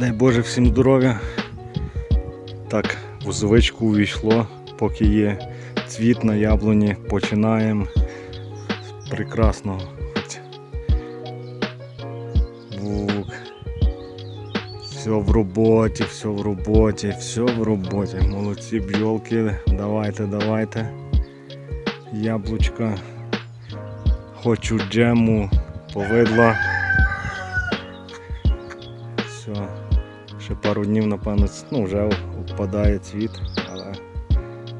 Дай Боже всім здоров'я. Так, в звичку увійшло, поки є цвіт на яблуні, починаємо прекрасно. Хоч Бук. Все в роботі, все в роботі, все в роботі. Молодці бджолки, давайте, давайте. Яблучка. Хочу джему, повидла. Ще пару днів, напевно, ну, вже впадає цвіт, але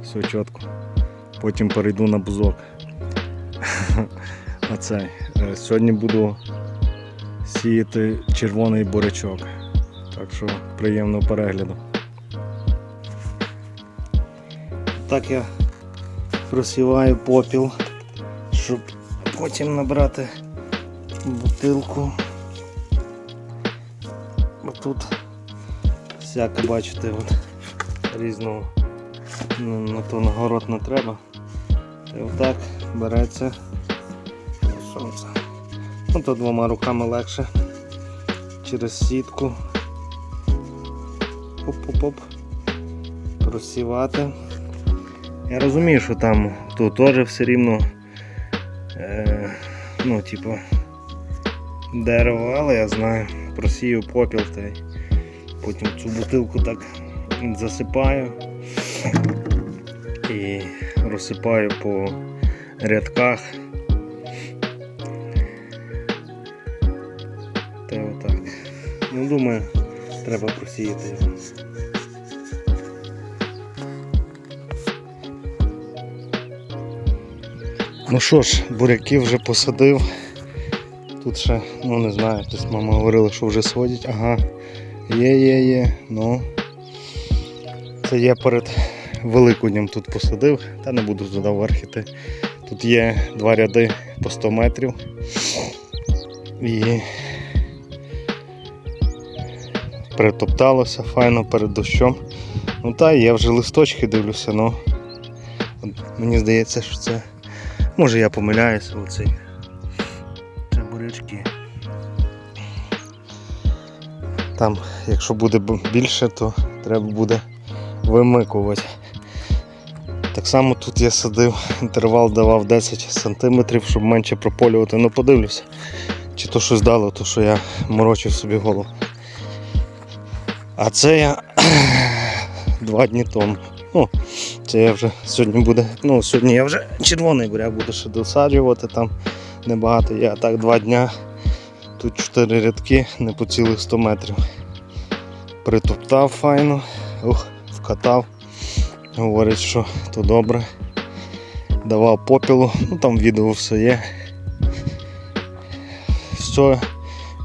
все чітко. Потім перейду на бузок. Оцей. Е, Сьогодні буду сіяти червоний бурячок. Так що приємного перегляду. Так я просіваю попіл, щоб потім набрати бутилку. Бо тут всяке бачите, от, різного ну, на то нагород не треба. І отак береться сонце. Ну то двома руками легше через сітку. Оп-оп-оп. Просівати. Я розумію, що там тут теж все рівно е, ну, типу, дерево, але я знаю, просію попіл та й потім цю бутилку так засипаю і розсипаю по рядках. Та отак. Ну, думаю, треба просіяти. Ну що ж, буряки вже посадив. Тут ще, ну не знаю, десь мама говорила, що вже сходять. Ага, є, є, є. Ну це я перед Великоднем тут посадив, та не буду туди вверх іти. Тут є два ряди по 100 метрів. І притопталося файно перед дощом. Ну та є вже листочки дивлюся, ну мені здається, що це. Може я помиляюся оцей. Це бурячки. Там, якщо буде більше, то треба буде вимикувати. Так само тут я садив, інтервал давав 10 см, щоб менше прополювати. Ну подивлюся, чи то щось дало, то що я морочив собі голову. А це я два дні тому. Ну, це я вже сьогодні буде. Ну, сьогодні я вже червоний буряк буду ще досаджувати там небагато. Я так два дня. Тут чотири рядки, не по цілих 100 метрів. Притоптав файно, ух, вкатав. Говорить, що то добре. Давав попілу, ну там відео все є. Все,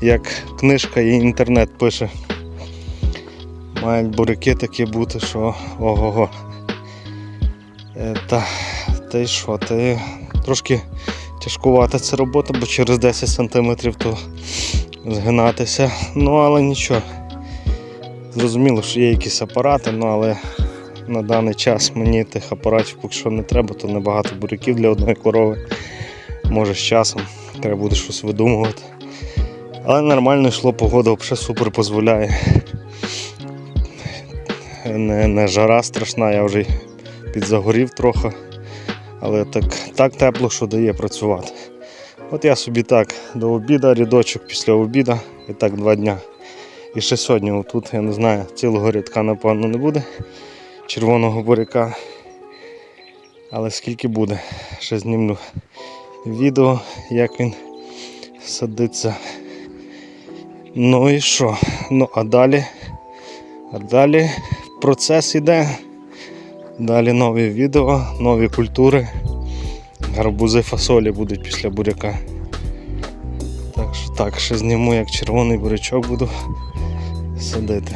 як книжка і інтернет пише. Мають буряки такі бути, що ого-го. Е, Та, й що, й трошки тяжкувата ця робота, бо через 10 см то згинатися. Ну але нічого. Зрозуміло, що є якісь апарати, ну але на даний час мені тих апаратів поки що не треба, то небагато буряків для одної корови. Може з часом треба буде щось видумувати. Але нормально йшло, погода взагалі супер дозволяє. Не, не жара страшна, я вже підзагорів трохи. Але так, так тепло, що дає працювати. От я собі так до обіду, рядочок після обіду і так два дня. І ще сьогодні отут, я не знаю, цілого рядка, напевно, не буде червоного буряка. Але скільки буде, ще знімлю відео, як він садиться. Ну і що? Ну а далі, а далі процес іде. Далі нові відео, нові культури. Гарбузи фасолі будуть після буряка. Так що так, ще зніму, як червоний бурячок буду садити.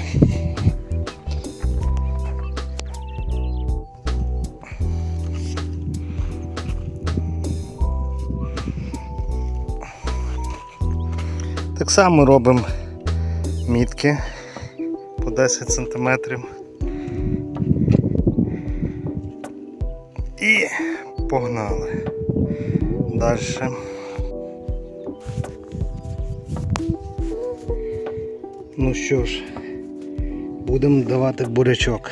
Так само робимо мітки по 10 см. І погнали. Далі. Ну що ж, Будемо давати бурячок.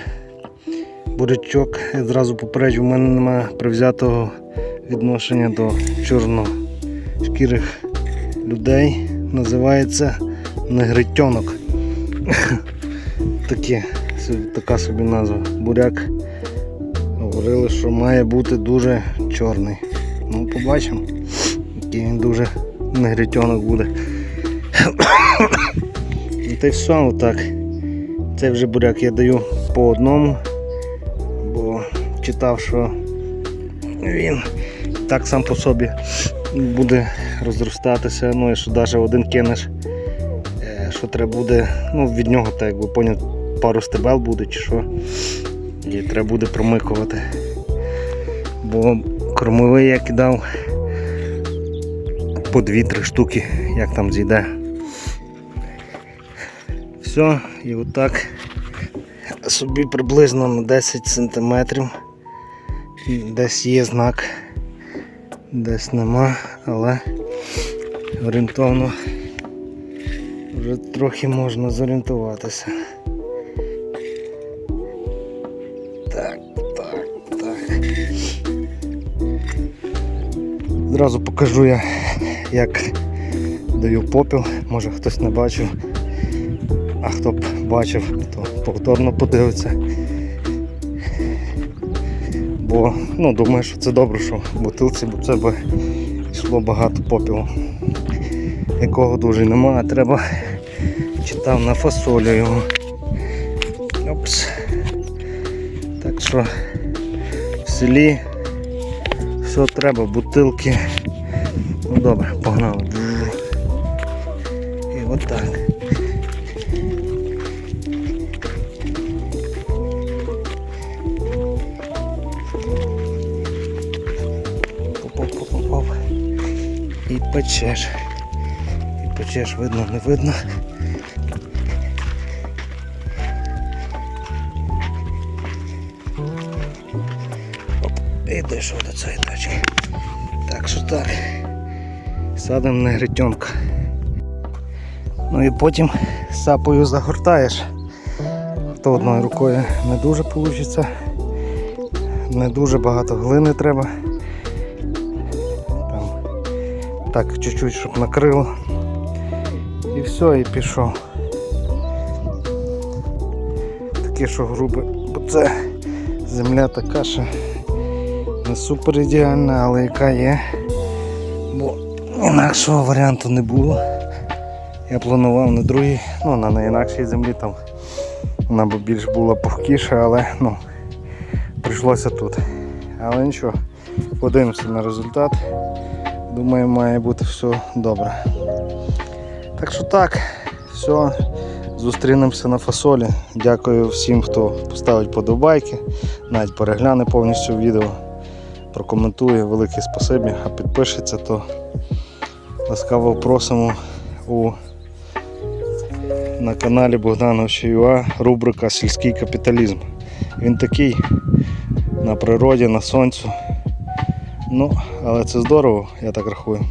Бурячок, зразу попереджу, в мене немає привзятого відношення до чорношкірих людей. Називається негритьонок. Таке, така собі назва. Буряк. Говорили, що має бути дуже чорний. Ну, побачимо, який він дуже негритьонок буде. І та все, отак. Цей вже буряк я даю по одному, бо читав, що він так сам по собі буде розростатися. Ну і що навіть один кинеш, е, що треба буде, ну від нього так якби поняв, пару стебел буде чи що. І треба буде промикувати. Бо кормовий я кидав по 2-3 штуки, як там зійде. Все, і отак собі приблизно на 10 см. Десь є знак, десь нема, але орієнтовно вже трохи можна зорієнтуватися. Зразу покажу я, як даю попіл, може хтось не бачив. А хто б бачив, то повторно подивиться. Бо ну, думаю, що це добре, що в бутилці, бо це би йшло багато попілу, якого дуже нема, а треба читав на фасолю його. Опс. Так що в селі все треба, бутилки. Ну добре, погнали. І отак. Поп-поп-поп-поп. І печеш. І печеш, видно, не видно. І дійшов до цієї точки. Так що так. Садимо на гритьонка. Ну і потім сапою загортаєш. То одною рукою не дуже вийде. Не дуже багато глини треба. Там, так, чуть-чуть, щоб накрило. І все, і пішов. Таке, що грубе, бо це земля така, що не супер ідеальна, але яка є. Бо інакшого варіанту не було. Я планував на другій, ну на не інакшій землі там вона б більш була пухкіша, але ну, прийшлося тут. Але нічого, подивимося на результат. Думаю, має бути все добре. Так що так, все, зустрінемося на фасолі. Дякую всім, хто поставить подобайки, навіть перегляне повністю відео, прокоментує, велике спасибі, а підпишеться, то ласкаво просимо у на каналі Богдановича ЮА рубрика Сільський капіталізм. Він такий на природі, на сонцю. Ну, але це здорово, я так рахую.